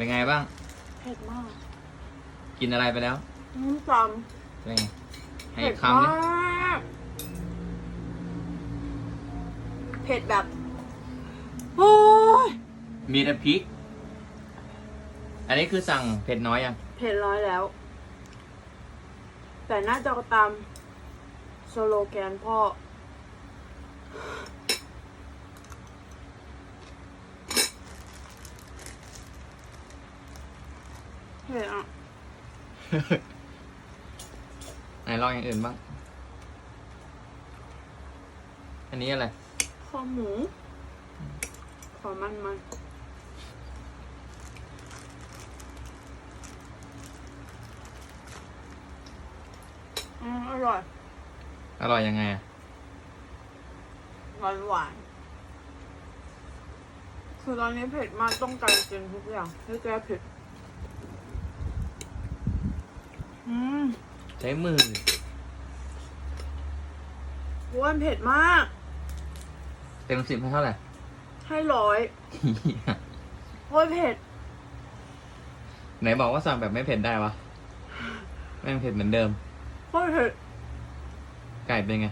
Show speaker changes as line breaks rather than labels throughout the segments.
เป็นไงบ้าง
เผ็ดมาก
กินอะไรไปแล้ว
น้ำจ
เป็นไงำให้
เผ็
อี
ด
กคำดิ
มากเผ็ดแบบ โอ้ย
มีแต่พริก อันนี้คือสั่งเผ็ดน้อยยัง
เผ็ดร้อยแล้ว แต่น่าจะตามสโลแกนพ่อ เผ็ดอะ
ไหนลองอย่างอื่นบ้าง อันนี้อะไร
คอหมู ขอมันมันอืมอร่อย
อร่อยยังไงอะ
หวานหวานคือตอนนี้เผ็ดมากต้องการกินทุกอย่างที่แก้เผ็ด อืม
ใช้มือ
อ้วนเผ็ดมาก
เต็มสิบให้เท่าไหร่
ให้ร้อยโอ้ยเผ็ด
ไหนบอกว่าสั่งแบบไม่เผ็ดได้วะแม่งเผ็ดเหมือนเดิม
โอ้ยเผ็ด
ไก่เป็นไง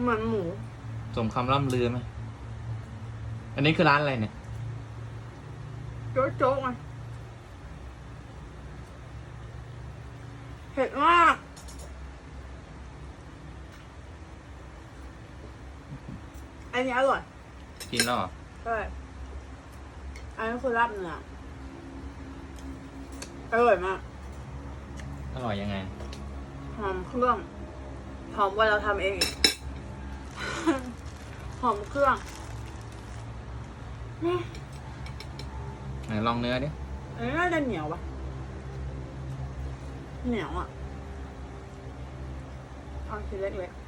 เหมือนหมู
สมคำล่ำลือไหมอันนี้คือร้านอะไรเนี่ย
โจ๊กโจ๊กไง ผ็ดมากอันนี้อร่อย
กินแล้วเหรอ
ใช่อันนี้คือลาบเนื้ออร่อยมาก
อร่อยยังไง
หอมเครื่องหอมกว่าเราทำเองอีก หอมเครื่องนี่
ไหนลองเนื้อดิ
อันนี้น่าจะเหนียวปะ เหนียวอะเอาชิ้นเล็กๆ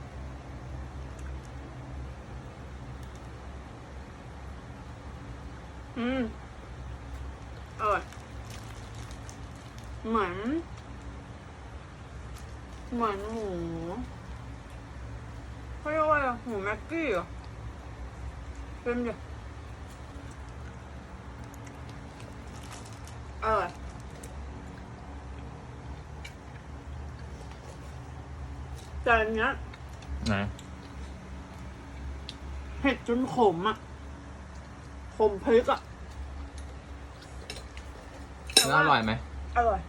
อืมอร่อยเหมือนเหมือนหมูเขาเรียกว่าอะไรหมูแม็กกี้เหรอเป็นดิอร่อย แต่อันเนี้ย
ไหน
เผ็ดจนขมอะ ขมพริกอะ
แล้วอร่อยไหม
อร่อย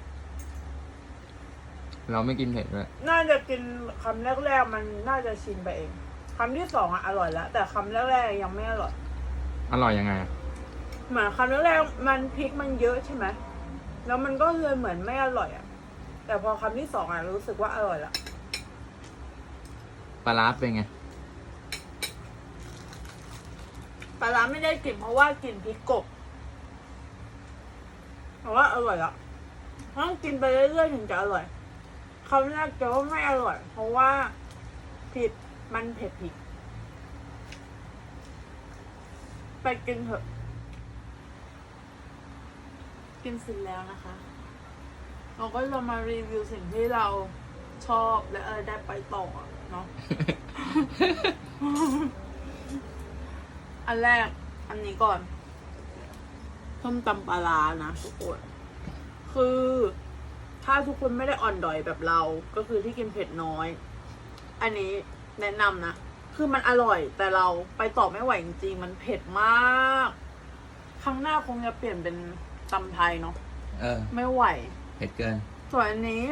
เราไม่กินเผ็ดด้วย
น่าจะกินคำแรกๆมันน่าจะชินไปเองคำที่สองอะอร่อยแล้วแต่คำแรกๆยังไม่อร่อย
อร่อยยังไงอะ
เหมือนคำแรกๆมันพริกมันเยอะใช่ไหมแล้วมันก็เลยเหมือนไม่อร่อยอะแต่พอคำที่สองอะรู้สึกว่าอร่อยละ
ปลาร้าเป็นไง
ปลาร้าไม่ได้กลิ่นเพราะว่ากลิ่นพริกกบแต่ว่าอร่อยละต้องกินไปเรื่อยๆถึงจะอร่อยคำแรกจะว่าไม่อร่อย เพราะว่าผิดมันเผ็ดพริกไปกินเถอะ กินเสร็จแล้วนะคะ เราก็จะมารีวิวสิ่งที่เราชอบและเออได้ไปต่อ เนาะ อันแรก อันนี้ก่อนส้มตำปลาร้านะทุกคน คือ ถ้าทุกคนไม่ได้อ่อนดอยแบบเรา ก็คือที่กินเผ็ดน้อย อันนี้แนะนำนะ คือมันอร่อยแต่เราไปต่อไม่ไหวจริงๆ มันเผ็ดมาก ครั้งหน้าคงจะเปลี่ยนเป็นตำไทยเนาะ
เออ
ไม่ไหว
เผ็ดเกิน
ส่วนอันนี้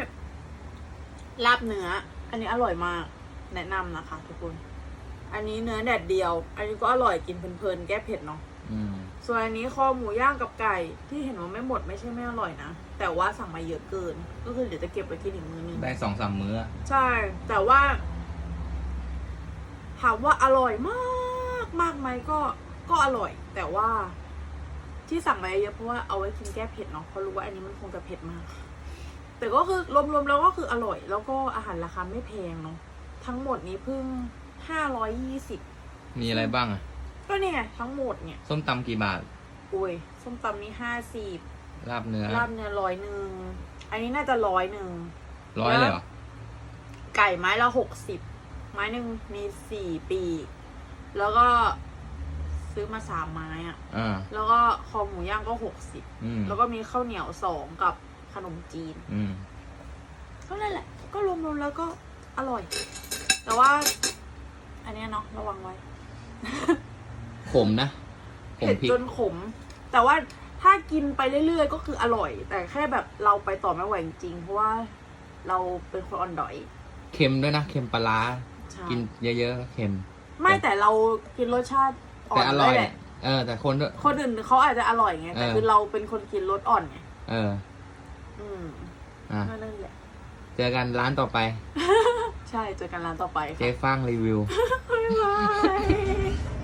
ลาบเนื้อ อันนี้อร่อยมาก แนะนำนะคะ ทุกคน อันนี้เนื้อแดดเดียว อันนี้ก็อร่อยกินเพลินๆแก้เผ็ดเนาะ
อืม
ส่วนอันนี้คอหมูย่างกับไก่ที่เห็นว่าไม่หมดไม่ใช่ไม่อร่อยนะ แต่ว่าสั่งมาเยอะเกิน ก็คือเดี๋ยวจะเก็บไว้กินอีกมื้อนึง
ได้สองสามมื้ออะ
ใช่ แต่ว่าถามว่าอร่อยมากมากไหมก็ก็อร่อย แต่ว่าที่สั่งมาเยอะเพราะว่าเอาไว้กินแก้เผ็ดเนาะเพราะรู้ว่าอันนี้มันคงจะเผ็ดมาก แต่ก็คือรวมๆแล้วก็คืออร่อย แล้วก็อาหารราคาไม่แพงเนาะ ทั้งหมดนี้เพิ่งห้าร้อยยี่สิบ
มีอะไรบ้างอะ
ก็เนี่ยทั้งหมดเนี่ย
ส้มตำกี่บาท
อุ้ยส้มตำนี่ห้าสิบ
ลาบเนื้อ
ลาบเนื้อร้อยหนึ่ง อันนี้น่าจะร้อยหนึ่ง
ร้อยเลยเหรอ
ไก่ไม้ละหกสิบ ไม้หนึ่งมีสี่ปีกแล้วก็ซื้อมาสามไม้อะ
อ่า
แล้วก็คอหมูย่างก็หกสิบ
อืม
แล้วก็มีข้าวเหนียวสองกับขนมจีน
อืม
ก็นั่นแหละ ก็รวมๆแล้วก็อร่อย แต่ว่า อันเนี้ยเนาะระวังไว้
ขมนะ ขม
เผ็ด
พริก
จนขม แต่ว่าถ้ากินไปเรื่อยๆ ก็คืออร่อย แต่แค่แบบเราไปต่อไม่ไหวจริงๆเพราะว่าเราเป็นคนอ่อนดอย
เค็มด้วยนะ เค็มปลาร้า
ใช่
กินเยอะๆก็เค็ม
ไม่แต่เรากินรสชาติอ่อ
แต่
น
อ
ได้
ร่อย
แหละ
เออ แต่คนด้วย
คนอื่นเขาอาจจะอร่อยไงแต่
เออ
คือเราเป็นคนกินรสอ่อนไง
เออ
อืม
อะ
ก็นั่นแหละ
เจอกันร้านต่อไป
ใช่เจอกันร้านต่อไป
เจ๊
ค่ะ
ฟางรีวิว
บ๊ายบาย